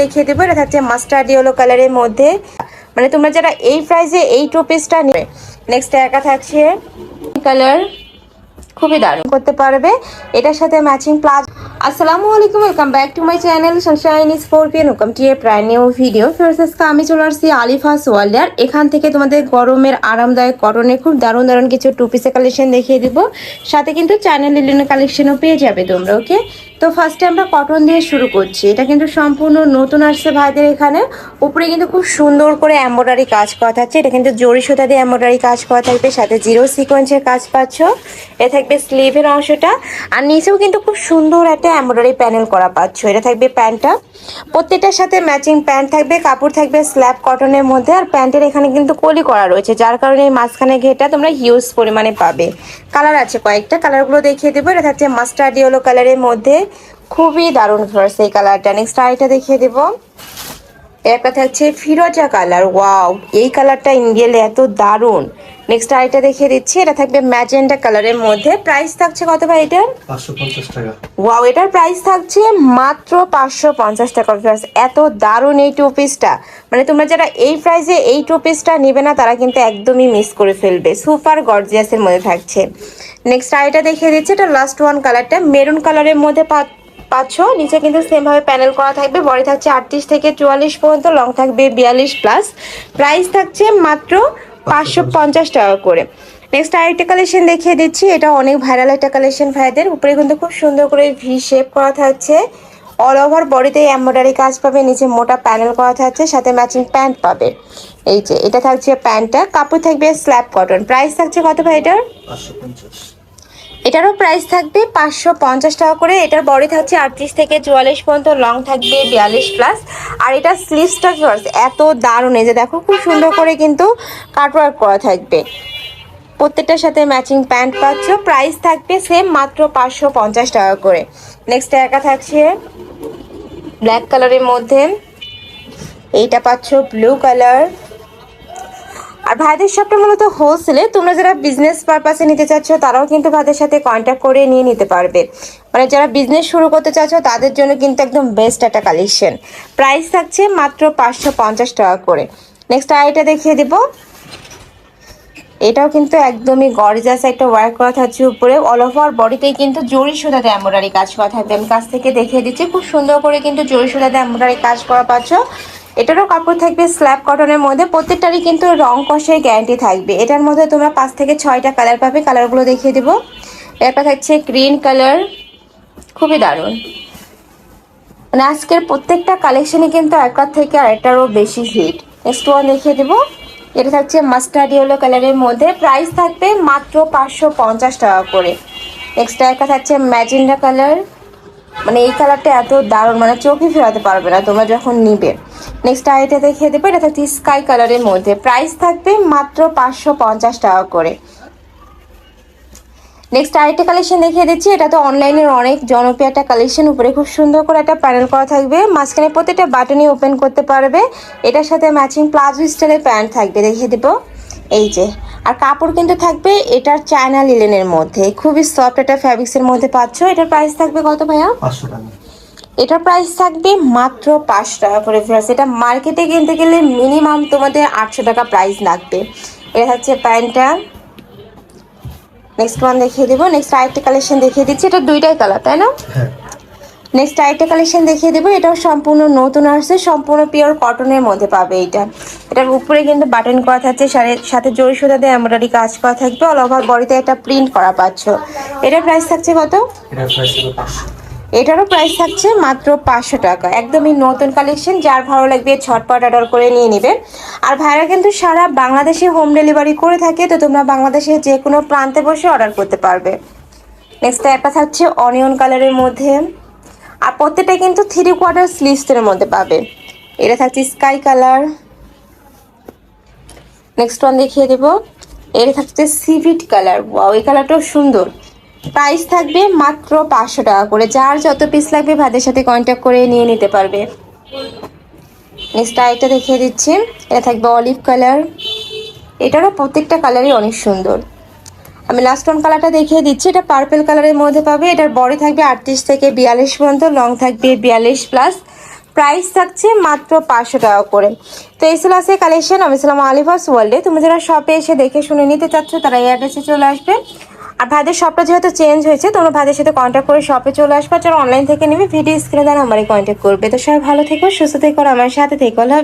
দেখিয়ে দেবো। এটা থাকছে মাস্টার্ড ইয়েলো কালারের মধ্যে। মানে তোমরা যারা এই প্রাইসে এই টু পিসটা নেবে নেক্সট একা থাকছে কালার খুবই দারুণ। করতে পারবে। এটার সাথে ম্যাচিং প্লাজ আসসালামু আলাইকুম welcome back to my channel sunshine scorpion welcome to a প্রায় নিউ ভিডিও ফার্স্ট আমি চলে আসছি আলিফাস ওয়ার্ল্ডার এখান থেকে তোমাদের গরমের আরামদায়ক কটনের খুব দারুণ দারুণ কিছু টু পিসের কালেকশন দেখিয়ে দিব। সাথে কিন্তু চ্যানেল লিলিনের কালেকশনও পেয়ে যাবে তোমরা ওকে তো ফার্স্টে আমরা কটন দিয়ে শুরু করছি। এটা কিন্তু সম্পূর্ণ নতুন আসছে ভাইদের এখানে। উপরে কিন্তু খুব সুন্দর করে এম্ব্রয়ডারি কাজ করা থাকছে এটা কিন্তু জরি সুতা দিয়ে এম্ব্রয়ডারি কাজ করা থাকবে সাথে জিরো সিকোয়েন্সের কাজ পাচ্ছ। এ থাকবে স্লিভের অংশটা। আর নিচেও কিন্তু খুব সুন্দর একটা এম্ব্রয়ডারি প্যানেল করা পাচ্ছ। এটা থাকবে প্যান্টটা। প্রত্যেকটার সাথে ম্যাচিং প্যান্ট থাকবে, কাপড় থাকবে স্ল্যাব কটনের মধ্যে। আর প্যান্টের এখানে কিন্তু কলি করা রয়েছে, যার কারণে এই মাঝখানে ঘেটা তোমরা হিউজ পরিমাণে পাবে। কালার আছে কয়েকটা কালারগুলো দেখিয়ে দেবো। এটা থাকছে মাস্টার্ড ইয়েলো কালারের মধ্যে। খুবই দারুণ ফ্লার্স এই কালারটা নেক্সট আরেকটা দেখিয়ে দেবো। একটা থাকছে ফিরোজা কালার ওয়াও এই কালারটা ইন্ডিয়ালে এত দারুণ। নেক্সট আরেকটা দেখিয়ে দিচ্ছি। এটা থাকবে ম্যাজেন্ডা কালারের মধ্যে। প্রাইস থাকছে কত ভাই এটার? টাকা। ওয়াও এটার প্রাইস থাকছে মাত্র পাঁচশো পঞ্চাশ টাকা। ফ্রেন্ডস এত দারুণ এই টু। পিসটা মানে তোমরা যারা এই প্রাইসে এই টু পিসটা নেবে না তারা কিন্তু একদমই মিস করে ফেলবে। সুপার গর্জিয়াসের মধ্যে থাকছে। নেক্সট আইটা দেখিয়ে দিচ্ছি। এটা লাস্ট ওয়ান কালারটা মেরুন কালারের মধ্যে পা- পাচ্ছ। নিচে কিন্তু সেমভাবে প্যানেল করা থাকবে। বডি থাকছে আটত্রিশ থেকে চুয়াল্লিশ পর্যন্ত। লং থাকবে বিয়াল্লিশ প্লাস প্রাইস থাকছে মাত্র পাঁচশো পঞ্চাশ টাকা করে। নেক্সট আরেকটা কালেকশন দেখিয়ে দিচ্ছি। এটা অনেক ভাইরাল একটা কালেকশন ভাইদের। উপরে কিন্তু খুব সুন্দর করে ভি শেপ করা থাকছে। অল ওভার বডিতে এমব্রয়ডারি কাজ পাবে। নিচে মোটা প্যানেল করা থাকছে। সাথে ম্যাচিং প্যান্ট পাবে। এই যে, এটা থাকছে প্যান্টটা কাপড় থাকবে স্ল্যাব কটন প্রাইস থাকছে কত ভাই এটার এটারও প্রাইস থাকবে পাঁচশো পঞ্চাশ টাকা করে। এটার বডি থাকছে আটত্রিশ থেকে চুয়াল্লিশ পর্যন্ত লং থাকবে বিয়াল্লিশ প্লাস আর এটা স্লিভসটা এত দারুণ। এই যে দেখো, খুব সুন্দর করে কিন্তু কাটওয়ার্ক করা থাকবে। প্রত্যেকটার সাথে ম্যাচিং প্যান্ট পাচ্ছ। প্রাইস থাকবে সেম মাত্র পাঁচশো পঞ্চাশ টাকা করে। নেক্সট একা থাকছে ব্ল্যাক কালারের মধ্যে। এইটা পাচ্ছ ব্লু কালার আর ভাইদের শপটা মূলত হোলসেলে তোমরা যারা বিজনেস পারপাসে নিতে চাচ্ছ, তারাও কিন্তু ভাইদের সাথে কন্ট্যাক্ট করে নিয়ে নিতে পারবে। মানে যারা বিজনেস শুরু করতে চাচ্ছ, তাদের জন্য কিন্তু একদম বেস্ট একটা কালেকশন প্রাইস থাকছে মাত্র পাঁচশো পঞ্চাশ টাকা করে। নেক্সট আইটা দেখিয়ে দেবো। এটাও কিন্তু একদমই গর্জাস একটা ওয়ার্ক করা থাকছে উপরে। অল ওভার বডিতেই কিন্তু জরি সুতাতে এমব্রয়ডারি কাজ করা থাকবে। আমি কাছ থেকে দেখিয়ে দিচ্ছি। খুব সুন্দর করে কিন্তু জরি সুতাতে এমব্রয়ডারি কাজ করা পাচ্ছ। এটারও কাপড় থাকবে স্ল্যাব কটনের মধ্যে। প্রত্যেকটারই কিন্তু রং কষের গ্যারান্টি থাকবে। এটার মধ্যে তোমরা পাঁচ থেকে ছয়টা কালার পাবে। কালারগুলো দেখিয়ে দেবো। একটা থাকছে গ্রিন কালার খুবই দারুণ। মানে আজকের প্রত্যেকটা কালেকশনই কিন্তু একটার থেকে আরেকটারও বেশি হিট নেক্সট ওয়ান দেখিয়ে দেবো। এটা থাকছে মাস্টার্ড ইয়েলো কালারের মধ্যে। প্রাইস থাকবে মাত্র পাঁচশো পঞ্চাশ টাকা করে। নেক্সট একটা থাকছে ম্যাজেন্ডা কালার মানে এই কালারটা এত দারুণ মানে চোখে ফেরাতে পারবে না, তোমরা যখন নিবে। নেক্সট আইটা দেখিয়ে দেবো, এটা থাকছে স্কাই কালারের মধ্যে। প্রাইস থাকবে মাত্র পাঁচশো পঞ্চাশ টাকা করে। নেক্সট আরেকটা কালেকশন দেখিয়ে দিচ্ছি, এটা তো অনলাইনের অনেক জনপ্রিয় একটা কালেকশন উপরে খুব সুন্দর করে একটা প্যানেল করা থাকবে। মাঝখানে প্রত্যেকটা বাটনই ওপেন করতে পারবে। এটার সাথে ম্যাচিং প্লাজো স্টাইলের প্যান্ট থাকবে, দেখিয়ে দেবো। এই যে আর কাপড় কিন্তু থাকবে এটার চায়না লিলেনের মধ্যে। খুবই সফট একটা ফ্যাব্রিক্সের মধ্যে পাচ্ছ। এটার প্রাইস থাকবে কত ভাইয়া? পাঁচশো টাকা। এটার প্রাইস থাকবে মাত্র পাঁচশো টাকা করে ফ্রেন্ডস এটা মার্কেটে কিনতে গেলে মিনিমাম তোমাদের আটশো টাকা প্রাইস লাগবে। এটা হচ্ছে প্যান্টটা। নেক্সট ওয়ান দেখিয়ে দেবো। নেক্সট আরেকটা কালেকশন দেখিয়ে দিচ্ছি। এটা দুইটাই কালার তাই না? হ্যাঁ। নেক্সট আরেকটা কালেকশন দেখিয়ে দেবো। এটাও সম্পূর্ণ নতুন আসছে সম্পূর্ণ পিওর কটনের মধ্যে পাবে এটা। এটার উপরে কিন্তু বাটন করা থাকছে সাথে- সাথে জরি সুতাতে এমব্রয়ডারি কাজ করা থাকবে। অল ওভার বডিতে একটা প্রিন্ট করা পাচ্ছ। এটার প্রাইস থাকছে কত? এটারও প্রাইস থাকছে মাত্র পাঁচশো টাকা। একদমই নতুন কালেকশন যার ভালো লাগবে ছটপট অর্ডার করে নিয়ে নেবে। আর ভাইরা কিন্তু সারা বাংলাদেশে হোম ডেলিভারি করে থাকে তো তোমরা বাংলাদেশের যে কোনো প্রান্তে বসে অর্ডার করতে পারবে। নেক্সট একটা থাকছে অনিয়ন কালারের মধ্যে। আর প্রত্যেকটা কিন্তু থ্রি কোয়ার্টার স্লিভসের মধ্যে পাবে। এটা থাকছে স্কাই কালার নেক্সট ওয়ান দেখিয়ে দেবো। এটা থাকছে সিভিট কালার ওয়াও এই কালারটাও সুন্দর। প্রাইস থাকবে মাত্র পাঁচশো টাকা করে। যার যত পিস লাগবে ভাদের সাথে কন্ট্যাক্ট করে নিয়ে নিতে পারবে। নেক্সট আরেকটা দেখিয়ে দিচ্ছি। এটা থাকবে অলিভ কালার এটারও প্রত্যেকটা কালারই অনেক সুন্দর। আমি লাস্ট ওয়ান কালারটা দেখিয়ে দিচ্ছি। এটা পার্পেল কালারের মধ্যে পাবে। এটার বডি থাকবে আটত্রিশ থেকে বিয়াল্লিশ পর্যন্ত লং থাকবে বিয়াল্লিশ প্লাস প্রাইস থাকছে মাত্র পাঁচশো টাকা করে। তো এই ছিল আছে কালেকশন আমি ছিলাম আলিভার্স ওয়ার্ল্ডে। তুমি যারা শপে এসে দেখে শুনে নিতে চাচ্ছ, তারা এই অ্যাড্রেসে চলে আসবে। আর ভাইদের শপটা যেহেতু চেঞ্জ হয়েছে, তোমরা ভাইদের সাথে কন্ট্যাক্ট করে শপে চলে আসবে। যারা অনলাইন থেকে নেবে ভিডিও স্ক্রিনে দ্বারা আমারই কন্ট্যাক্ট করবে। তো সবাই ভালো থেকো, সুস্থ থেকো আমার সাথে থেকো। আল্লাহ